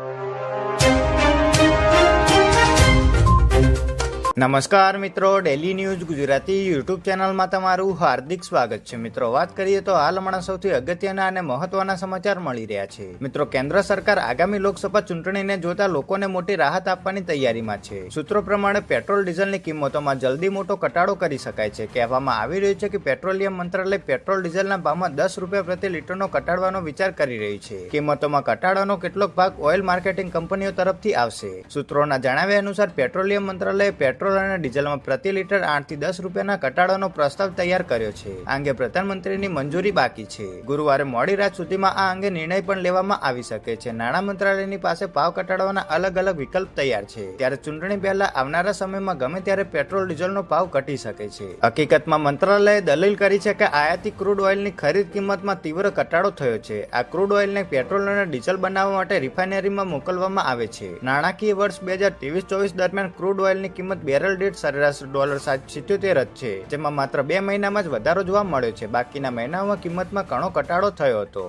you. નમસ્કાર મિત્રો daily news Gujarati YouTube ચેનલમાં તમારું હાર્દિક સ્વાગત છે. મિત્રો, વાત કરીએ તો હાલ હમણાં સૌથી અગત્યના અને મહત્વના સમાચાર મળી રહ્યા છે. મિત્રો, કેન્દ્ર સરકાર આગામી લોકસભા ચૂંટણીને જોતા લોકોને મોટી રાહત આપવાની તૈયારીમાં છે. સૂત્રો પ્રમાણે પેટ્રોલ ડીઝલની કિંમતોમાં જલ્દી મોટો ઘટાડો કરી શકાય છે. કહેવામાં આવી રહ્યું છે કે પેટ્રોલિયમ મંત્રાલય પેટ્રોલ ડીઝલના ભાવમાં દસ રૂપિયા પ્રતિ લીટરનો ઘટાડવાનો વિચાર કરી રહ્યું છે. કિંમતોમાં ઘટાડાનો કેટલોક ભાગ ઓઇલ માર્કેટિંગ કંપનીઓ તરફથી આવશે. સૂત્રોના જણાવ્યા અનુસાર, પેટ્રોલિયમ મંત્રાલયે પેટ્રોલ અને ડીઝલમાં પ્રતિ લીટર આઠથી દસ રૂપિયાના ઘટાડાનો પ્રસ્તાવ તૈયાર કર્યો છે. આ અંગે પ્રધાનમંત્રીની મંજૂરી બાકી છે. ગુરુવારે મોડી રાત સુધીમાં આ અંગે નિર્ણય પણ લેવામાં આવી શકે છે. નાણાં મંત્રાલયની પાસે ભાવ ઘટાડવાના અલગ અલગ વિકલ્પ તૈયાર છે. ત્યારે ચૂંટણી પહેલા આવનારા સમયમાં ગમે ત્યારે પેટ્રોલ ડીઝલનો ભાવ ઘટી શકે છે. હકીકતમાં મંત્રાલયે દલીલ કરી છે કે આયાતી ક્રૂડ ઓઇલની ખરીદ કિંમતમાં તીવ્ર ઘટાડો થયો છે. આ ક્રૂડ ઓઇલને પેટ્રોલ અને ડીઝલ બનાવવા માટે રિફાઇનરીમાં મોકલવામાં આવે છે. નાણાકીય વર્ષ બે હજાર ત્રેવીસ ચોવીસ દરમિયાન ક્રૂડ ઓઇલની કિંમત બેરલ દીઠ સરેરાશ ડોલર સાત સિત્યોતેર જ છે, જેમાં માત્ર બે મહિનામાં જ વધારો જોવા મળ્યો છે. બાકીના મહિનાઓમાં કિંમતમાં ઘણો ઘટાડો થયો હતો.